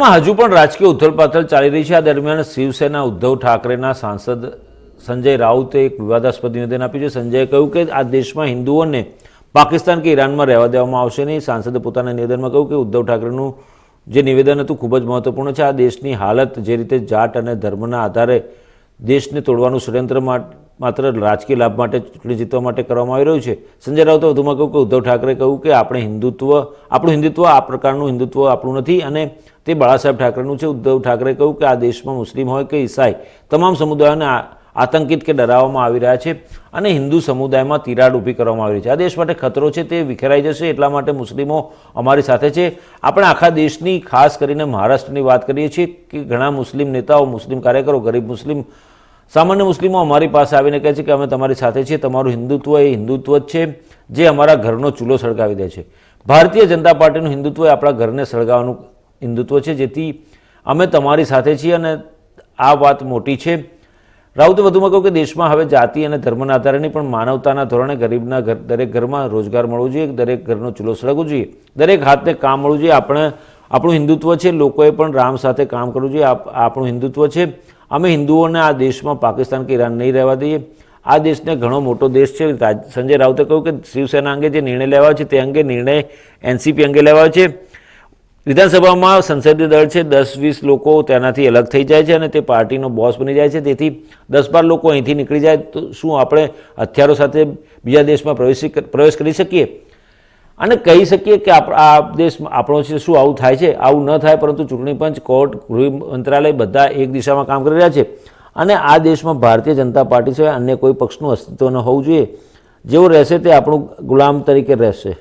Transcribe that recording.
શિવસેનામાં હજુ પણ રાજકીય ઉથલપાથલ ચાલી રહી છે. આ દરમિયાન શિવસેના ઉદ્ધવ ઠાકરેના સાંસદ સંજય રાઉતે એક વિવાદાસ્પદ નિવેદન આપ્યું છે. સંજયે કહ્યું કે આ દેશમાં હિન્દુઓને પાકિસ્તાન કે ઈરાનમાં રહેવા દેવામાં આવશે નહીં. સાંસદે પોતાના નિવેદનમાં કહ્યું કે ઉદ્ધવ ઠાકરેનું જે નિવેદન હતું ખૂબ જ મહત્વપૂર્ણ છે. આ દેશની હાલત જે રીતે જાટ અને ધર્મના આધારે દેશને તોડવાનું ષડયંત્ર માત્ર રાજકીય લાભ માટે ચૂંટણી જીતવા માટે કરવામાં આવી રહ્યું છે. સંજય રાઉતે વધુમાં કહ્યું કે ઉદ્ધવ ઠાકરે કહ્યું કે આપણે હિન્દુત્વ, આપણું હિન્દુત્વ આ પ્રકારનું હિન્દુત્વ આપણું નથી અને તે બાળાસાહેબ ઠાકરેનું છે. ઉદ્ધવ ઠાકરે કહ્યું કે આ દેશમાં મુસ્લિમ હોય કે ઈસાઈ, તમામ સમુદાયોને આતંકિત કે ડરાવવામાં આવી રહ્યા છે અને હિન્દુ સમુદાયમાં તિરાડ ઊભી કરવામાં આવી રહી છે. આ દેશ માટે ખતરો છે તે વિખેરાઈ જશે એટલા માટે મુસ્લિમો અમારી સાથે છે. આપણે આખા દેશની ખાસ કરીને મહારાષ્ટ્રની વાત કરીએ છીએ કે ઘણા મુસ્લિમ નેતાઓ, મુસ્લિમ કાર્યકરો, ગરીબ મુસ્લિમ સામાન્ય મુસ્લિમો અમારી પાસે આવીને કહે છે કે અમે તમારી સાથે છીએ, તમારું હિન્દુત્વ એ હિન્દુત્વ જ છે, જે અમારા ઘરનો ચૂલો સળગાવી દે છે. ભારતીય જનતા પાર્ટીનું હિન્દુત્વ એ આપણા ઘરને સળગાવવાનું હિન્દુત્વ છે, જેથી અમે તમારી સાથે છીએ અને આ વાત મોટી છે. રાઉતે વધુમાં કહ્યું કે દેશમાં હવે જાતિ અને ધર્મના આધારે નહીં, પણ માનવતાના ધોરણે ગરીબના ઘર, દરેક ઘરમાં રોજગાર મળવો જોઈએ, દરેક ઘરનો ચૂલો સળગવો જોઈએ, દરેક હાથને કામ મળવું જોઈએ. આપણે, આપણું હિન્દુત્વ છે, લોકોએ પણ રામ સાથે કામ કરવું જોઈએ, આપ- આપણું હિન્દુત્વ છે. અમે હિન્દુઓને આ દેશમાં પાકિસ્તાન કે ઈરાન નહીં રહેવા દઈએ. આ દેશને ઘણો મોટો દેશ છે. સંજય રાઉતે કહ્યું કે શિવસેના અંગે જે નિર્ણય લેવાયો છે તે અંગે નિર્ણય એનસીપી અંગે લેવાયો છે. વિધાનસભામાં સંસદીય દળ છે. દસ વીસ લોકો તેનાથી અલગ થઈ જાય છે અને તે પાર્ટીનો બોસ બની જાય છે. તેથી દસ બાર લોકો અહીંથી નીકળી જાય. તો શું આપણે હથિયારો સાથે બીજા દેશમાં પ્રવેશી પ્રવેશ કરી શકીએ? અને કહી શકીએ કે આ દેશ આપણો છે, શું આવું થાય છે? આવું ન થાય, પરંતુ ચૂંટણી પંચ, કોર્ટ, ગૃહ મંત્રાલય બધા એક દિશામાં કામ કરી રહ્યા છે. અને આ દેશમાં ભારતીય જનતા પાર્ટી સિવાય અન્ય કોઈ પક્ષનું અસ્તિત્વ ન હોવું જોઈએ. જેવું રહેશે તે આપણું ગુલામ તરીકે રહેશે.